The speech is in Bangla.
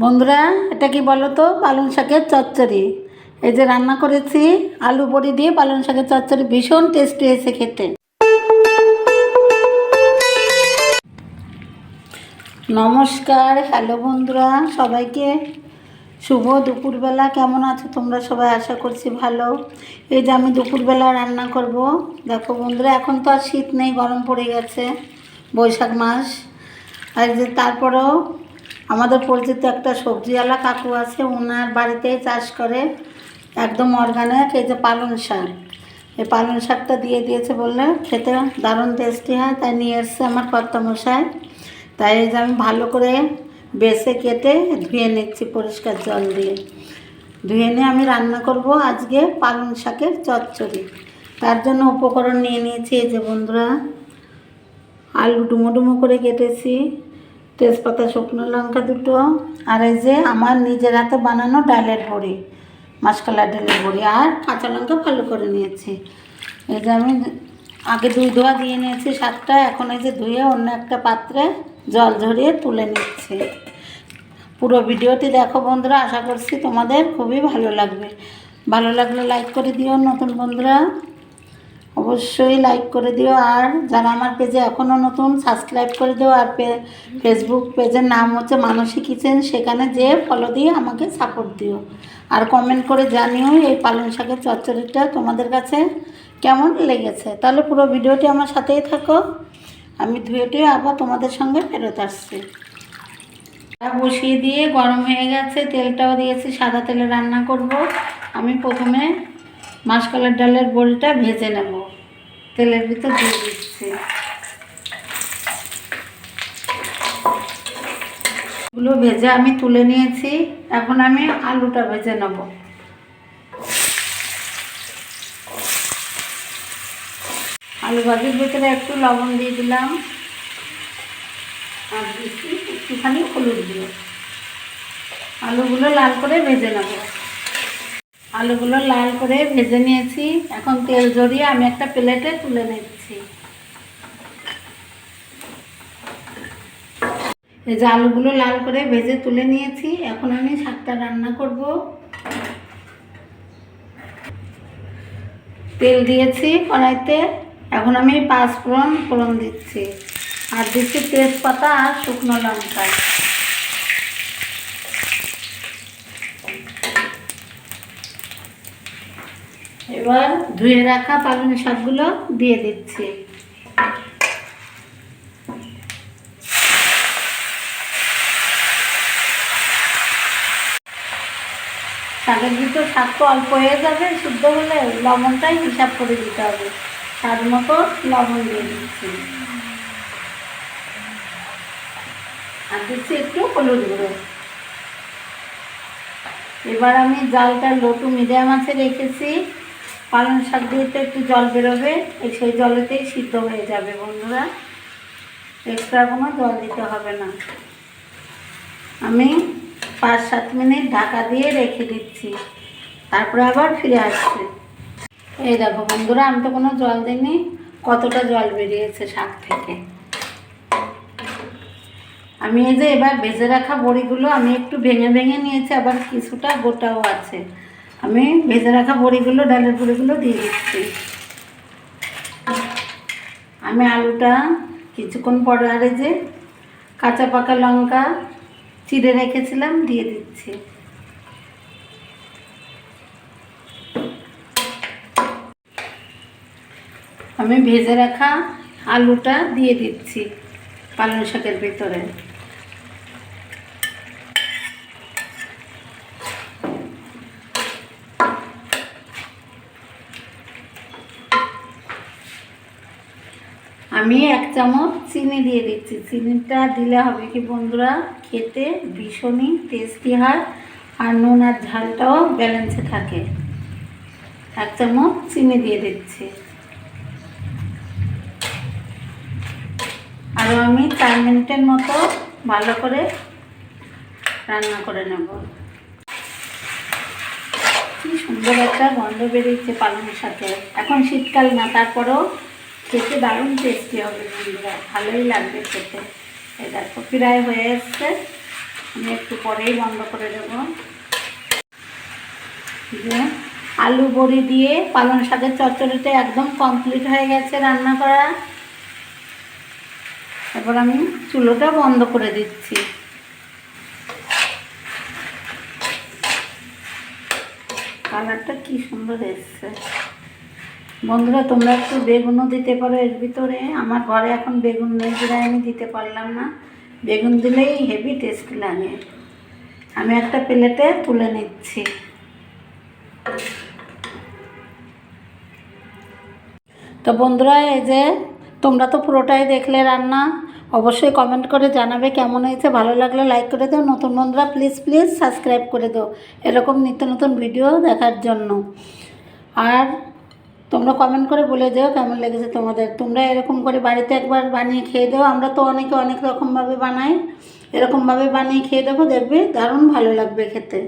বন্ধুরা, এটা কি বলো তো? পালং শাকের চচ্চড়ি। এই যে রান্না করেছি, আলু বড়ি দিয়ে পালং শাকের চচ্চড়ি ভীষণ টেস্টি হয়েছে খেতে। নমস্কার হ্যালো বন্ধুরা, সবাইকে। শুভ দুপুরবেলা, কেমন আছো তোমরা? সবাই আশা করছি ভালো। এই যে আমি দুপুরবেলা রান্না করব। দেখো বন্ধুরা, এখন তো আর শীত নেই, গরম পড়ে গেছে, বৈশাখ মাস। আর যে তারপরেও আমাদের পরিচিত একটা সবজিওয়ালা কাকু আছে ওনার বাড়িতেই চাষ করে একদম অর্গানিক এই যে পালং শাক। এই পালং শাকটা দিয়ে দিয়েছে বললে খেতে দারুণ টেস্টি হয়, তাই নিয়ে এসছে আমার কর্তামশাই। তাই এই যে আমি ভালো করে বেছে কেটে ধুয়ে নিচ্ছি পরিষ্কার জল দিয়ে। ধুয়ে নিয়ে আমি রান্না করব আজকে পালং শাকের চচ্চড়ি। তার জন্য উপকরণ নিয়ে নিয়েছি এই যে বন্ধুরা, আলু ডুমো ডুমো করে কেটেছি। তেজপাতা, শুকনো লঙ্কা দুটো, আর এই যে আমার নিজের হাতে বানানো ডালের বড়ি মাসকালা ডালের বড়ি, আর কাঁচা লঙ্কা ভালো করে নিয়েছি। এই যে আমি আগে দুই ধোয়া দিয়ে নিয়েছি শাকটা এখন এই যে ধুয়ে অন্য একটা পাত্রে জল ঝরিয়ে তুলে নিচ্ছি। পুরো ভিডিওটি দেখো বন্ধুরা, আশা করছি তোমাদের খুবই ভালো লাগবে। ভালো লাগলে লাইক করে দিও নতুন বন্ধুরা। অবশ্যই লাইক করে দিও। আর যারা আমার পেজে এখনও নতুন সাবস্ক্রাইব করে দিও। আর ফেসবুক পেজের নাম হচ্ছে মানসী কিচেন সেখানে যেয়ে ফলো দিয়ে আমাকে সাপোর্ট দিও। আর কমেন্ট করে জানিও এই পালং শাকের চচ্চড়িটা তোমাদের কাছে কেমন লেগেছে। তাহলে পুরো ভিডিওটি আমার সাথেই থাকো। আমি ধুয়ে টুয়ে আবার তোমাদের সঙ্গে ফেরত আসছি। বসিয়ে দিয়ে গরম হয়ে গেছে। তেলটাও দিয়েছি, সাদা তেলে রান্না করব। আমি প্রথমে মাসকলার ডালের বড়িটা ভেজে নেব। তেলের ভিতর দিয়ে দিচ্ছি। এগুলো ভেজে আমি তুলে নিয়েছি। এখন আমি আলুটা ভেজে নেব। আলু ভাজির ভিতরে একটু লবণ দিয়ে দিলাম। আর দিচ্ছি একটুখানি হলুদ দিয়ে আলুগুলো লাল করে ভেজে নেব। আলুগুলো লাল করে ভেজে নিয়েছি। এখন তেল জড়িয়ে আমি একটা প্লেটে তুলে নিচ্ছি। এই যে আলুগুলো লাল করে ভেজে তুলে নিয়েছি। এখন আমি শাকটা রান্না করব। তেল দিয়েছি কড়াইতে। এখন আমি পাঁচ ফোড়ন ফোড়ন দিচ্ছি। আর দিচ্ছি তেজপাতা আর শুকনো লঙ্কা। এবার ধুয়ে রাখা পালং শাকগুলো দিয়ে দিচ্ছি। শাকের ভিতর শাক তো অল্প হয়ে যাবে, শুদ্ধ হলে লবণটাই হিসাব করে দিতে হবে। স্বাদ মতো লবণ দিয়ে দিচ্ছি। আর দিচ্ছি একটু হলুদ গুঁড়ো। এবার আমি জালটা লটু মিডিয়াম আছে রেখেছি। পালং শাক দিয়ে তো একটু জল বেরোবে, এই সেই জলেতেই সিদ্ধ হয়ে যাবে বন্ধুরা। এক্সট্রা কোনো জল দিতে হবে না। আমি পাঁচ সাত মিনিট ঢাকা দিয়ে রেখে দিচ্ছি। তারপরে আবার ফিরে আসছি। এই দেখো বন্ধুরা, আমি তো কোনো জল দিইনি। কতটা জল বেরিয়েছে শাক থেকে। আমি এই যে এবার ভেজে রাখা বড়িগুলো, আমি একটু ভেঙে ভেঙে নিয়েছি, আবার কিছুটা গোটাও আছে। আমি ভেজে রাখা বড়িগুলো, ডালের বড়িগুলো দিয়ে দিচ্ছি। আমি আলুটা কিছুক্ষণ পরে আরে যে কাঁচা পাকা লঙ্কা চিড়ে রেখেছিলাম, দিয়ে দিচ্ছি। আমি ভেজে রাখা আলুটা দিয়ে দিচ্ছি পালং শাকের ভিতরে। আমি এক চামচ চিনি দিয়ে দিচ্ছি। চিনিটা দিলে হবে কি বন্ধুরা, খেতে ভীষণই টেস্টি হয় আর নুন আর ঝালটাও ব্যালেন্সে থাকে। এক চামচ চিনি দিয়ে দিচ্ছি। আরও আমি চার মিনিটের মতো ভালো করে রান্না করে নেব। কি সুন্দর একটা গন্ধ বেরিয়েছে পালং শাকে এখন শীতকাল না, তারপরেও খেতে দারুণ টেস্টি হবে বন্ধুরা ভালোই লাগবে খেতে। এই দেখো, প্রায় হয়ে এসছে। আমি একটু পরেই বন্ধ করে দেবো। আলু বড়ি দিয়ে পালং শাকের চচ্চড়িটা একদম কমপ্লিট হয়ে গেছে রান্না করা। এবার আমি চুলোটা বন্ধ করে দিচ্ছি। কালারটা কি সুন্দর এসছে। বন্ধুরা, তোমরা একটু বেগুনও দিতে পারো এর ভিতরে। আমার ঘরে এখন বেগুন নেই বলে আমি দিতে পারলাম না। বেগুন দিলেই হেভি টেস্ট লাগে। আমি একটা প্লেটে তুলে নিচ্ছি। তো বন্ধুরা, এই যে তোমরা তো পুরোটাই দেখলে রান্না, অবশ্যই কমেন্ট করে জানাবে কেমন হয়েছে। ভালো লাগলে লাইক করে দাও। নতুন বন্ধুরা প্লিজ প্লিজ সাবস্ক্রাইব করে দাও। এরকম নিত্য নতুন ভিডিও দেখার জন্য। আর তোমরা কমেন্ট করে বলে দিও কেমন লেগেছে তোমাদের। তোমরা এরকম করে বাড়িতে একবার বানিয়ে খেয়ে দেও। আমরা তো অনেকে অনেক রকমভাবে বানাই। এরকমভাবে বানিয়ে খেয়ে দেবো দেখবে দারুণ ভালো লাগবে খেতে।